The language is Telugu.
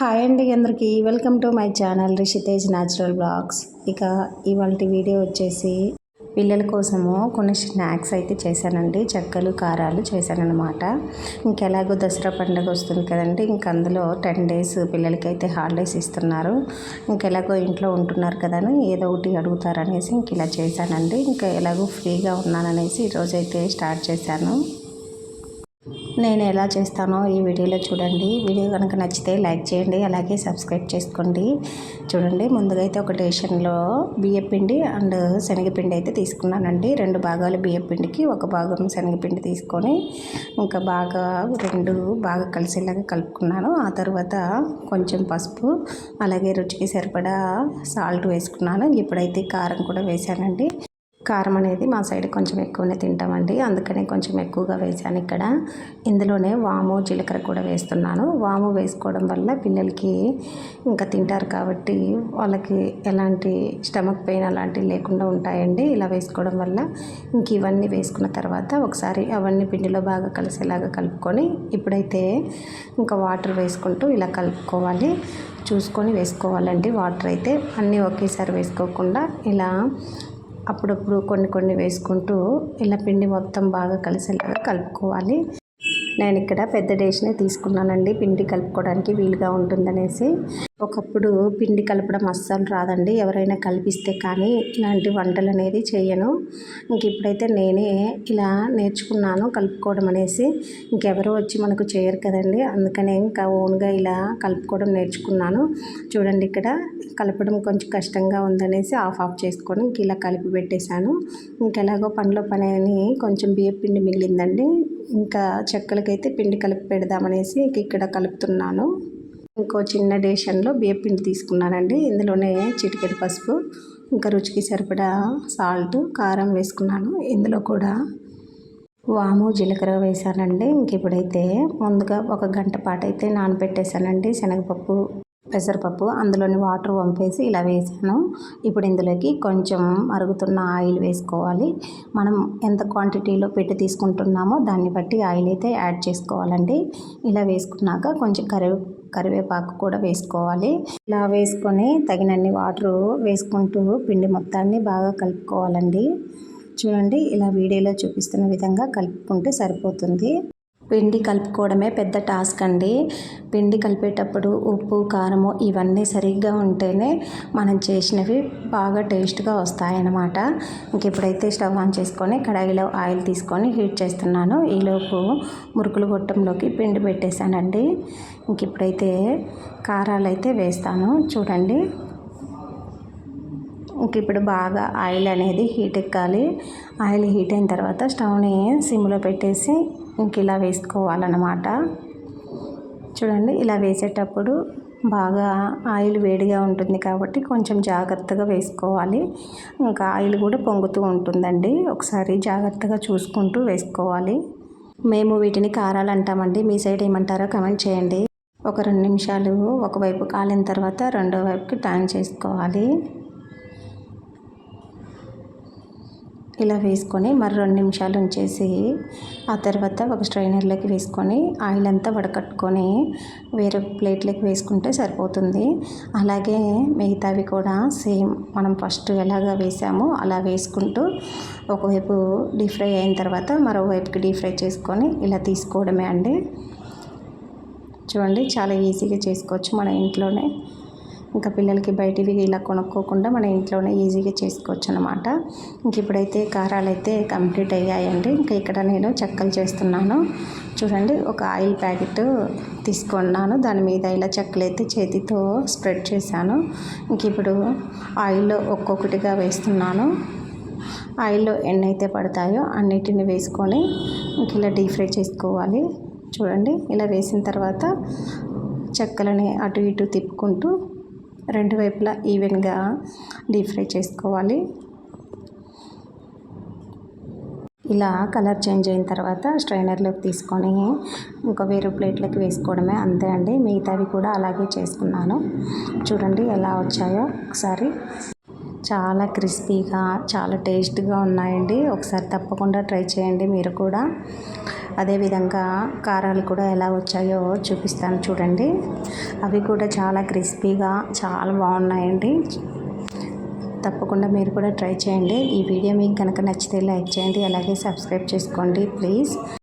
హాయ్ అండి అందరికీ. Welcome to my channel Rishitej natural blogs ఇక ఇవాళ వీడియో వచ్చేసి పిల్లల కోసము కొన్ని స్నాక్స్ అయితే చేశానండి. చెక్కలు కారాలు చేశానన్నమాట. ఇంకెలాగో దసరా పండుగ వస్తుంది కదండి. ఇంక అందులో టెన్ డేస్ పిల్లలకి అయితే హాలిడేస్ ఇస్తున్నారు. ఇంకెలాగో ఇంట్లో ఉంటున్నారు కదని ఏదో ఒకటి అడుగుతారనేసి ఇంక ఇలా చేశానండి. ఇంకా ఎలాగో ఫ్రీగా ఉన్నాననేసి ఈరోజైతే స్టార్ట్ చేశాను. నేను ఎలా చేస్తానో ఈ వీడియోలో చూడండి. వీడియో కనుక నచ్చితే లైక్ చేయండి అలాగే సబ్స్క్రైబ్ చేసుకోండి. చూడండి ముందుగా అయితే ఒక డేషన్లో బియ్యపిండి అండ్ శనగపిండి అయితే తీసుకున్నానండి. రెండు భాగాలు బియ్యపిండికి ఒక భాగం శనగపిండి తీసుకొని ఇంకా బాగా రెండు బాగా కలిసేలాగా కలుపుకున్నాను. ఆ తర్వాత కొంచెం పసుపు అలాగే రుచికి సరిపడా సాల్ట్ వేసుకున్నాను. ఇప్పుడైతే కారం కూడా వేసానండి కారం అనేది మా సైడ్ కొంచెం ఎక్కువనే తింటామండి. అందుకనే కొంచెం ఎక్కువగా వేసాను ఇక్కడ. ఇందులోనే వాము జీలకర్ర కూడా వేస్తున్నాను. వాము వేసుకోవడం వల్ల పిల్లలకి ఇంకా తింటారు కాబట్టి వాళ్ళకి ఎలాంటి స్టమక్ పెయిన్ అలాంటివి లేకుండా ఉంటాయండి. ఇలా వేసుకోవడం వల్ల ఇంక ఇవన్నీ వేసుకున్న తర్వాత ఒకసారి అవన్నీ పిండిలో బాగా కలిసేలాగా కలుపుకొని ఇప్పుడైతే ఇంకా వాటర్ వేసుకుంటూ ఇలా కలుపుకోవాలి. చూసుకొని వేసుకోవాలండి. వాటర్ అయితే అన్నీ ఒకేసారి వేసుకోకుండా ఇలా అప్పుడప్పుడు కొన్ని కొన్ని వేసుకుంటూ ఇలా పిండి మొత్తం బాగా కలిసేలాగా కలుపుకోవాలి. నేను ఇక్కడ పెద్ద డేష్నే తీసుకున్నానండి. పిండి కలుపుకోవడానికి వీలుగా ఉంటుందనేసి. ఒకప్పుడు పిండి కలపడం అస్సలు రాదండి. ఎవరైనా కలిపిస్తే కానీ ఇలాంటి వంటలు అనేది చేయను. ఇంక ఇప్పుడైతే నేనే ఇలా నేర్చుకున్నాను కలుపుకోవడం అనేసి. ఇంకెవరో వచ్చి మనకు చేయరు కదండి. అందుకనే ఇంకా ఓన్గా ఇలా కలుపుకోవడం నేర్చుకున్నాను. చూడండి ఇక్కడ కలపడం కొంచెం కష్టంగా ఉందనేసి ఆఫ్ ఆఫ్ చేసుకొని ఇంక ఇలా కలిపి పెట్టేశాను. ఇంకెలాగో పనిలో పని అని కొంచెం బియ్య పిండి మిగిలిందండి. ఇంకా చెక్కలకైతే పిండి కలిపి పెడదామనేసి ఇక్కడ కలుపుతున్నాను. ఇంకో చిన్న డేషన్లో బియ్యం పిండి తీసుకున్నానండి. ఇందులోనే చిటికెడు పసుపు ఇంకా రుచికి సరిపడా సాల్ట్ కారం వేసుకున్నాను. ఇందులో కూడా వాము జీలకర్ర వేసానండి ఇంక ఇప్పుడైతే ముందుగా ఒక గంట పాటు అయితే నానబెట్టేశానండి శనగపప్పు. పెసరపప్పు అందులోని వాటర్ వంపేసి ఇలా వేసాను. ఇప్పుడు ఇందులోకి కొంచెం మరుగుతున్న ఆయిల్ వేసుకోవాలి. మనం ఎంత క్వాంటిటీలో పెట్టి తీసుకుంటున్నామో దాన్ని బట్టి ఆయిల్ అయితే యాడ్ చేసుకోవాలండి. ఇలా వేసుకున్నాక కొంచెం కరివే కరివేపాకు కూడా వేసుకోవాలి. ఇలా వేసుకొని తగినన్ని వాటర్ వేసుకుంటూ పిండి మొత్తాన్ని బాగా కలుపుకోవాలండి. చూడండి ఇలా వీడియోలో చూపిస్తున్న విధంగా కలుపుకుంటే సరిపోతుంది. పిండి కలుపుకోవడమే పెద్ద టాస్క్ అండి. పిండి కలిపేటప్పుడు ఉప్పు కారము ఇవన్నీ సరిగ్గా ఉంటేనే మనం చేసినవి బాగా టేస్ట్గా వస్తాయన్నమాట. ఇంక ఇప్పుడైతే స్టవ్ ఆన్ చేసుకొని కడాయిలో ఆయిల్ తీసుకొని హీట్ చేస్తున్నాను. ఈలోపు మురుకులు గొట్టంలోకి పిండి పెట్టేశానండి. ఇంక ఇప్పుడైతే కారాలు అయితే వేస్తాను. చూడండి. ఇంక ఇప్పుడు బాగా ఆయిల్ అనేది హీట్ ఎక్కాలి. ఆయిల్ హీట్ అయిన తర్వాత స్టవ్ని సిమ్లో పెట్టేసి ఇంక ఇలా వేసుకోవాలన్నమాట. చూడండి ఇలా వేసేటప్పుడు బాగా ఆయిల్ వేడిగా ఉంటుంది కాబట్టి కొంచెం జాగ్రత్తగా వేసుకోవాలి. ఇంకా ఆయిల్ కూడా పొంగుతూ ఉంటుందండి. ఒకసారి జాగ్రత్తగా చూసుకుంటూ వేసుకోవాలి. మేము వీటిని కారాలు అంటామండి. మీ సైడ్ ఏమంటారో కమెంట్ చేయండి. ఒక రెండు నిమిషాలు ఒకవైపు కాలిన తర్వాత రెండో వైపుకి టర్న్ చేసుకోవాలి. ఇలా వేసుకొని మరి రెండు నిమిషాలు ఉంచేసి ఆ తర్వాత ఒక స్ట్రైనర్లోకి వేసుకొని ఆయిల్ అంతా వడకట్టుకొని వేరే ప్లేట్లోకి వేసుకుంటే సరిపోతుంది. అలాగే మిగతావి కూడా సేమ్ మనం ఫస్ట్ ఎలాగ వేసామో అలా వేసుకుంటూ ఒకవైపు డీప్ ఫ్రై అయిన తర్వాత మరోవైపుకి డీప్ ఫ్రై చేసుకొని ఇలా తీసుకోవడమే అండి. చూడండి చాలా ఈజీగా చేసుకోవచ్చు మన ఇంట్లోనే. ఇంకా పిల్లలకి బయటివి ఇలా కొనుక్కోకుండా మన ఇంట్లోనే ఈజీగా చేసుకోవచ్చు అనమాట ఇంక ఇప్పుడైతే కారాలు అయితే కంప్లీట్ అయ్యాయండి. ఇంకా ఇక్కడ నేను చెక్కలు చేస్తున్నాను. చూడండి ఒక ఆయిల్ ప్యాకెట్ తీసుకున్నాను. దాని మీద ఇలా చెక్కలు అయితే చేతితో స్ప్రెడ్ చేశాను. ఇంక ఇప్పుడు ఆయిల్లో ఒక్కొక్కటిగా వేస్తున్నాను. ఆయిల్లో ఎన్ని అయితే పడతాయో అన్నిటిని వేసుకొని ఇంక ఇలా డీప్ ఫ్రై చేసుకోవాలి. చూడండి ఇలా వేసిన తర్వాత చెక్కలని అటు ఇటు తిప్పుకుంటూ రెండు వైపులా ఈవెన్గా డీప్ ఫ్రై చేసుకోవాలి. ఇలా కలర్ చేంజ్ అయిన తర్వాత స్ట్రైనర్లోకి తీసుకొని ఇంకా వేరే ప్లేట్లోకి వేసుకోవడమే అంతే అండి. మిగతావి కూడా అలాగే చేసుకున్నాను. చూడండి ఎలా వచ్చాయో ఒకసారి. చాలా క్రిస్పీగా చాలా టేస్ట్గా ఉన్నాయండి. ఒకసారి తప్పకుండా ట్రై చేయండి మీరు కూడా. అదేవిధంగా కారాలు కూడా ఎలా వచ్చాయో చూపిస్తాను చూడండి. అవి కూడా చాలా క్రిస్పీగా చాలా బాగున్నాయండి. తప్పకుండా మీరు కూడా ట్రై చేయండి. ఈ వీడియో మీకు కనుక నచ్చితే లైక్ చేయండి అలాగే సబ్స్క్రైబ్ చేసుకోండి ప్లీజ్.